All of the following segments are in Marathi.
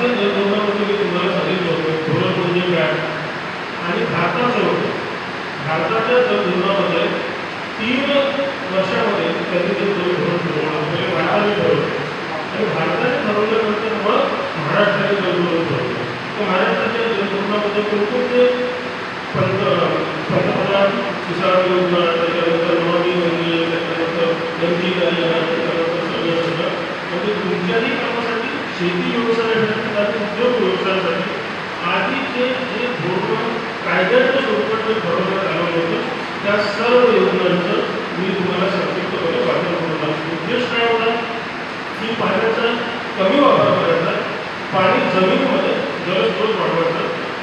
भारतीय जनसंघामध्ये मी तुम्हाला सांगितलं धोरण म्हणजे काय आणि भारताचं भारताच्या जनसंघामध्ये तीन वर्षामध्ये त्यांनी ते धोरण ठरवलं म्हणजे भारताने ठरवलं आणि भारताने ठरवल्यानंतर मग महाराष्ट्राने जनधोरण ठरवलं. तर महाराष्ट्राच्या जनधोरणामध्ये कोणकोणते पंत पंतप्रधान किसान योजना त्याच्यानंतर नवामी योजना त्याच्यानंतर जनजीवन योजना त्याच्यानंतर सगळं सगळं. म्हणजे तुमच्याही कामासाठी शेती कायद्याच्या स्वरूपात जे ठरवण्यात आलं होतं त्या सर्व योजनांचं मी तुम्हाला संक्षिप्तपणे वाटप करून उद्देश काय होता? की पाण्याचा कमी वापर करायचा पाणी जमीनमध्ये जलस्रोत वाढवायचा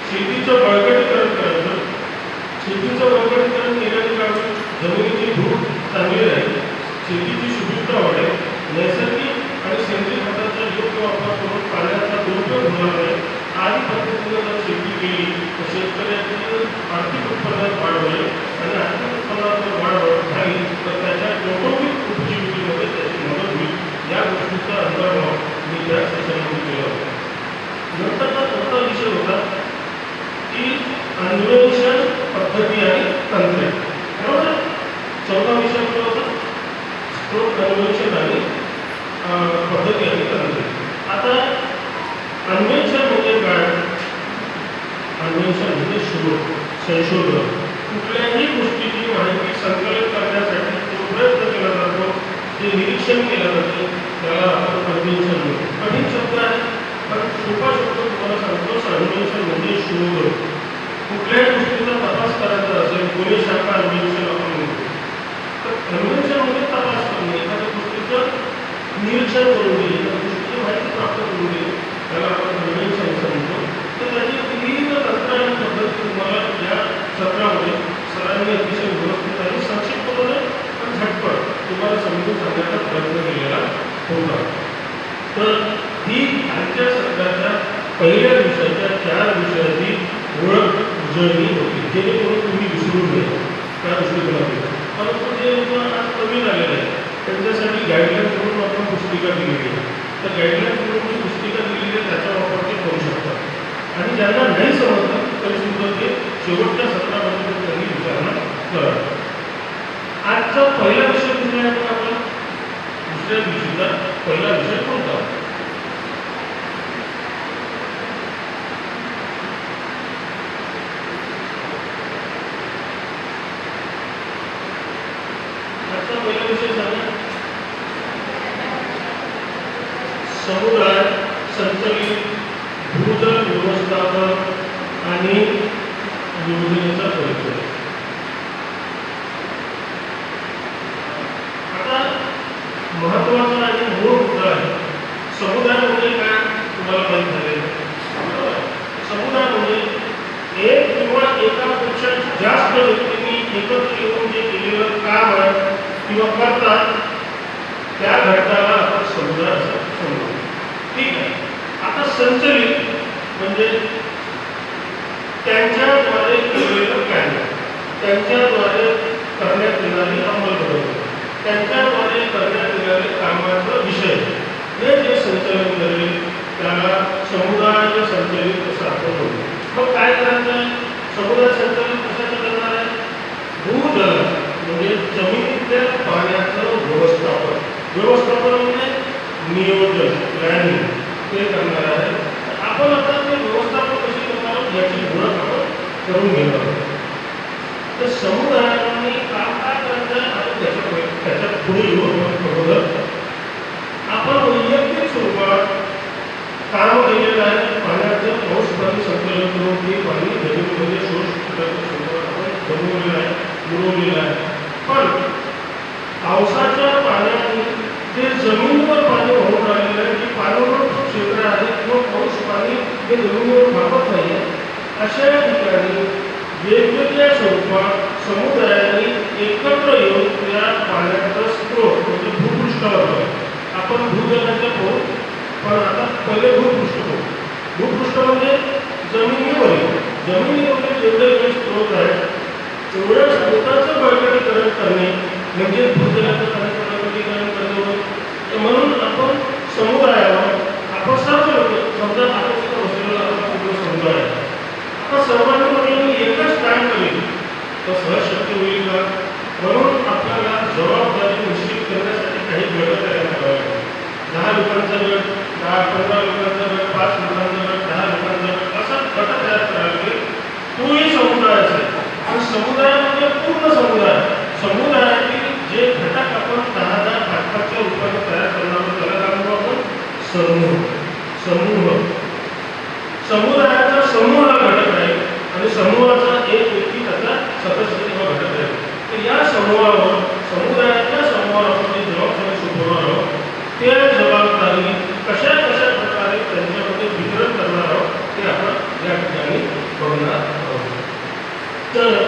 शेतीचं बळकटीकरण करायचं. शेतीचं बळकटीकरण केल्याने काय जमिनीची धूप चांगली राहील. शेतीची सुपीकता वाढेल. जर शेती केली तर आर्थिक उत्पन्नात वाढ होईल आणि आर्थिक उत्पन्नात जर वाढ झाली तर त्याच्या कौटुंबिक उपजीविकेमध्ये त्याची मदत होईल. या गोष्टीचा अंतर्भाव मी त्या सेशनमध्ये केला होता. नंतरचा चौथा विषय होता की अन्वेषण पद्धती आणि तंत्रे. बरोबर चौथा विषय आपला होता स्त्रोत अन्वेषण आणि पद्धती आणि तंत्रे. आता अन्वेषण अन्वेषण म्हणजे शोध संशोधन कुठल्याही गोष्टीची माहिती संकलित करण्यासाठी जो प्रयत्न केला जातो जे निरीक्षण केलं जाते त्याला आपण कन्व्हेन्शन म्हणतो कठीण शब्द आहे पण सोपा शब्द तुम्हाला सांगतो अन्वेषण म्हणजे शोध कुठल्याही गोष्टीचा तपास करायचा असेल गुन्हे शाखा अन्वेषण आपण म्हणतो तर अन्वेषण म्हणजे तपास करणे एखाद्या गोष्टीचं निरीक्षण करून घ्यायचे एखाद्या गोष्टीची माहिती प्राप्त करून घ्यायची त्याला आपण अन्वेषण असं म्हणतो तर त्याची विविध तंत्र आणि पद्धती तुम्हाला या सत्रामध्ये सरांनी अतिशय व्यवस्थित आणि संक्षिप्तपणे पण झटपट तुम्हाला समजून सांगण्याचा प्रयत्न केलेला होता. तर ही आजच्या सत्राच्या पहिल्या दिवसाच्या चार विषयाची ओळख उजळणी होती जेणेकरून तुम्ही विसरू नये त्या दृष्टिकोनातून. परंतु जे लोक आज कमी झालेले आहेत त्यांच्यासाठी गाईडलाईन म्हणून आपण पुस्तिका दिलेली आहे. तर गाईडलाईन म्हणून जी पुस्तिका दिलेली आहे त्याचा वापर ते करू शकतात. आणि ज्यांना नाही समजलं तरी सुद्धा ते शेवटच्या सत्रामध्ये त्यांनी विचारणा करा आजचा पहिला विषय कुठला आहे बघा आपला त्या दिवशीचा पहिला विषय कोणता? आजचा पहिला विषय झाला. समुदाय संचलित भूजल व्यवस्थापन आणि योजनेचा परिचय आता महत्त्वाचा आणि मूळ मुद्दा आहे. समुदाय म्हणजे काय? तुम्हाला माहीत झालेलं समुदाय म्हणजे एक किंवा एकापेक्षा जास्त व्यक्तींनी एकत्र येऊन जे केलेलं काम आहे किंवा करतात त्या घटकाला आपण समुदाय असं समजतो ठीक आहे? आता संचलित म्हणजे त्यांच्याद्वारे केलेलं कार्य त्यांच्याद्वारे करण्यात येणारी अंमलबजावणी त्यांच्या करण्यात येणारे कामाचा विषय हे जे संचलन करेल त्याला समुदाय संचलित असं आपण म्हणतो मग काय करायचं आहे समुदाय संचलित कशाचं करणार आहे भूजल म्हणजे जमिनीतल्या पाण्याचं व्यवस्थापन म्हणजे नियोजन प्लॅनिंग ते करणार आहे. आपण आता ते व्यवस्थापन कशी करणार आहोत याची ओळख आपण करून घेणार आहोत. तर समुदायाने काम काय करायचं आहे आपण त्याच्या त्याच्यात पुढे येऊ आपण अगोदर आपण वैयक्तिक स्वरूपात काम केलेलं आहे. पाण्याचं पाऊस पाणी संकलन करून ते पाणी जमिनीमध्ये शोष स्वरूपात आपण जमवलेलं आहे पुरवलेलं आहे. पण पावसाच्या पाण्या हे जे जमिनीवर नाही अशा ठिकाणी वेगवेगळ्या स्वरूपात समुदायाने एकत्र येऊन त्या पाण्याचा स्रोत म्हणजे भूपृष्ठावर आपण भूजलाच्या पाहू पण आता पहिले भूपृष्ठ पाहू भूपृष्ठ म्हणजे जमिनीवर जमिनीवरील जेवढे काही स्रोत आहेत तेवढ्या स्रोताचं बळकटीकरण करणे म्हणजे भूजलाचं पाण्याचं बळकटीकरण करणे होय. तर म्हणून आपण समुदायावर आपण सर्व लोक समजा आपण सुद्धा बसलेला आपला पूर्ण समुदाय आहे. आता सर्वांनी म्हटलं मी एकच काम करेल तर सहज शक्य होईल का म्हणून आपल्याला जबाबदारी निश्चित करण्यासाठी काही गट तयार करावे लागेल दहा लोकांचा गट दहा पंधरा लोकांचा गट पाच लोकांचा गट असा गट तयार करावा लागेल तोही समुदाय असेल आणि समुदायामध्ये पूर्ण समुदाय समुदायातील जे घटक आपण दहा दहा घटकाच्या रूपाने तयार करणार आहोत त्याला काय म्हणतो आपण समूह समूह समुदायाचा समूह हा घटक आहे आणि समूहाचा एक व्यक्ती त्याचा सदस्य किंवा घटक आहे तर या समूहावर समुदायाच्या समूहावर जबाबदारी सोपवणार आहोत त्या जबाबदारी कशा कशा प्रकारे त्यांच्यामध्ये वितरण करणार आहोत ते आपण या ठिकाणी बघणार आहोत तर